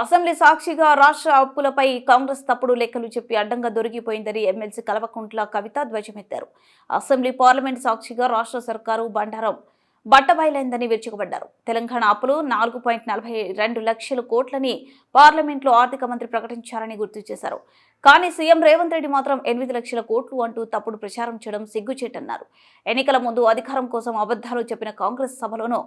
Assembly సాక్షిగా రాష్ట్ర అప్పులపై కాంగ్రెస్ తప్పుడు లెక్కలు చెప్పి అడ్డంగా దొరికిపోయిందని ఎమ్మెల్సీ కల్వకుంట్ల కవిత ధ్వజమెత్తారు. అసెంబ్లీ పార్లమెంట్ సాక్షిగా రాష్ట్ర సర్కారు బండారం బట్టబయలైందని విరుచుకుపడ్డారు. తెలంగాణ అప్పులు నాలుగు పాయింట్ నలభై రెండు లక్షల కోట్లని పార్లమెంట్లో ఆర్థిక మంత్రి ప్రకటించారని గుర్తు చేశారు. కానీ సీఎం రేవంత్ రెడ్డి మాత్రం ఎనిమిది లక్షల కోట్లు అంటూ తప్పుడు ప్రచారం చేయడం సిగ్గుచేటన్నారు. ఎన్నికల ముందు అధికారం కోసం అబద్ధాలు చెప్పిన కాంగ్రెస్ సభలోనూ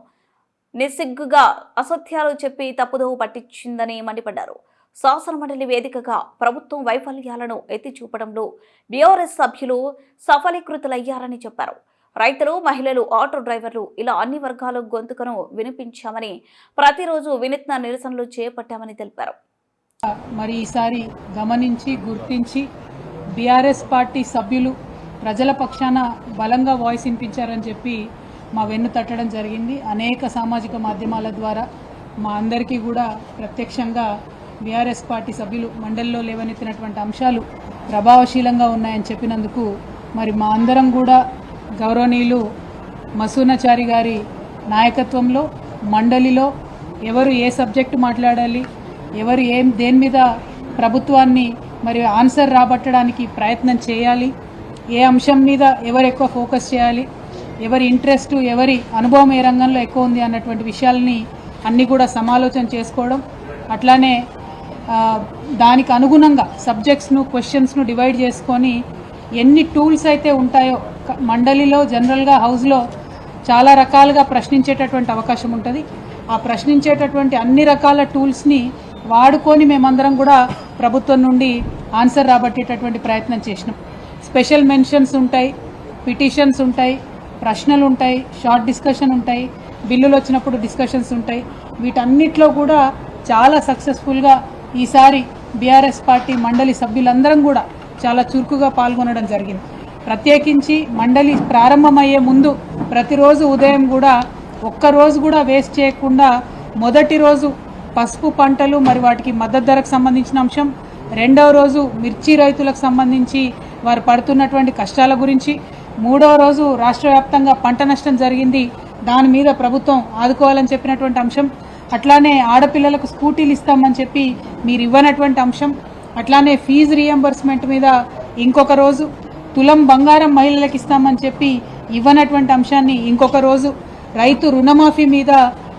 నిస్సిగ్గుగా అసత్యాలు చెప్పి తప్పుదోవ పట్టించిందని మండిపడ్డారు. శాసనమండలి వేదికగా ప్రభుత్వం వైఫల్యాలను ఎత్తి చూపడంలో బీఆర్ఎస్ సభ్యులు సఫలీకృతులయ్యారని చెప్పారు. రైతులు మహిళలు ఆటో డ్రైవర్లు ఇలా అన్ని వర్గాల గొంతుకను వినిపించామని ప్రతిరోజు వినూత్న నిరసనలు చేపట్టామని తెలిపారు. మరి ఈసారి గమనించి గుర్తించి బీఆర్ఎస్ పార్టీ సభ్యులు ప్రజల పక్షాన బలంగా వాయిస్ వినిపించారని చెప్పి మా వెన్ను తట్టడం జరిగింది. అనేక సామాజిక మాధ్యమాల ద్వారా మా అందరికీ కూడా ప్రత్యక్షంగా బీఆర్ఎస్ పార్టీ సభ్యులు మండలిలో లేవనెత్తినటువంటి అంశాలు ప్రభావశీలంగా ఉన్నాయని చెప్పినందుకు మరి మా అందరం కూడా గౌరవనీయులు మసూనచారి గారి నాయకత్వంలో మండలిలో ఎవరు ఏ సబ్జెక్టు మాట్లాడాలి ఎవరు ఏం దేని మీద ప్రభుత్వాన్ని మరి ఆన్సర్ రాబట్టడానికి ప్రయత్నం చేయాలి ఏ అంశం మీద ఎవరు ఎక్కువ ఫోకస్ చేయాలి ఎవరి ఇంట్రెస్ట్ ఎవరి అనుభవం ఏ రంగంలో ఎక్కువ ఉంది అన్నటువంటి విషయాలని అన్నీ కూడా సమాలోచన చేసుకోవడం అట్లానే దానికి అనుగుణంగా సబ్జెక్ట్స్ను క్వశ్చన్స్ను డివైడ్ చేసుకొని ఎన్ని టూల్స్ అయితే ఉంటాయో మండలిలో జనరల్గా హౌస్లో చాలా రకాలుగా ప్రశ్నించేటటువంటి అవకాశం ఉంటుంది. ఆ ప్రశ్నించేటటువంటి అన్ని రకాల టూల్స్ని వాడుకొని మేమందరం కూడా ప్రభుత్వం నుండి ఆన్సర్ రాబట్టేటటువంటి ప్రయత్నం చేసినాం. స్పెషల్ మెన్షన్స్ ఉంటాయి పిటిషన్స్ ఉంటాయి ప్రశ్నలు ఉంటాయి షార్ట్ డిస్కషన్ ఉంటాయి బిల్లులు వచ్చినప్పుడు డిస్కషన్స్ ఉంటాయి వీటన్నిటిలో కూడా చాలా సక్సెస్ఫుల్గా ఈసారి బీఆర్ఎస్ పార్టీ మండలి సభ్యులందరం కూడా చాలా చురుకుగా పాల్గొనడం జరిగింది. ప్రత్యేకించి మండలి ప్రారంభమయ్యే ముందు ప్రతిరోజు ఉదయం కూడా ఒక్క రోజు కూడా వేస్ట్ చేయకుండా మొదటి రోజు పసుపు పంటలు మరి వాటికి మద్దతు ధరకు సంబంధించిన అంశం రెండవ రోజు మిర్చి రైతులకు సంబంధించి వారు పడుతున్నటువంటి కష్టాల గురించి మూడవ రోజు రాష్ట్ర వ్యాప్తంగా పంట నష్టం జరిగింది. దాని మీద ప్రభుత్వం ఆదుకోవాలని చెప్పినటువంటి అంశం. అట్లానే ఆడపిల్లలకు స్కూటీలు ఇస్తామని చెప్పి మీరు ఇవ్వనటువంటి అంశం. అట్లానే ఫీజు రియంబర్స్మెంట్ మీద ఇంకొక రోజు. తులం బంగారం మహిళలకు ఇస్తామని చెప్పి ఇవ్వనటువంటి అంశాన్ని ఇంకొక రోజు. రైతు రుణమాఫీ మీద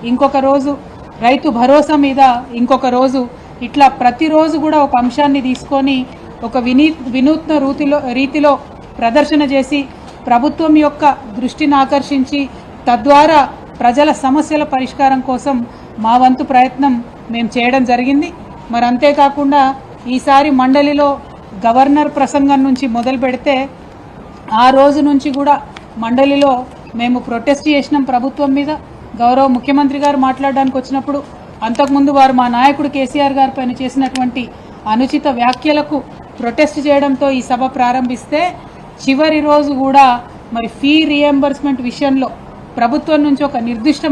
ఇంకొక రోజు. రైతు భరోసా మీద ఇంకొక రోజు. ఇట్లా ప్రతిరోజు కూడా ఒక అంశాన్ని తీసుకొని ఒక వినీ వినూత్న రీతిలో రీతిలో ప్రదర్శన చేసి ప్రభుత్వం యొక్క దృష్టిని ఆకర్షించి తద్వారా ప్రజల సమస్యల పరిష్కారం కోసం మా వంతు ప్రయత్నం మేము చేయడం జరిగింది. మరి అంతేకాకుండా ఈసారి మండలిలో గవర్నర్ ప్రసంగం నుంచి మొదలు పెడితే ఆ రోజు నుంచి కూడా మండలిలో మేము ప్రొటెస్ట్ చేసినాం ప్రభుత్వం మీద. గౌరవ ముఖ్యమంత్రి గారు మాట్లాడడానికి వచ్చినప్పుడు అంతకుముందు వారు మా నాయకుడు కేసీఆర్ గారి పైన చేసినటువంటి అనుచిత వ్యాఖ్యలకు ప్రొటెస్ట్ చేయడంతో ఈ సభ ప్రారంభిస్తే చివరి రోజు కూడా మరి ఫీ రియంబర్స్మెంట్ విషయంలో ప్రభుత్వం నుంచి ఒక నిర్దిష్టమైన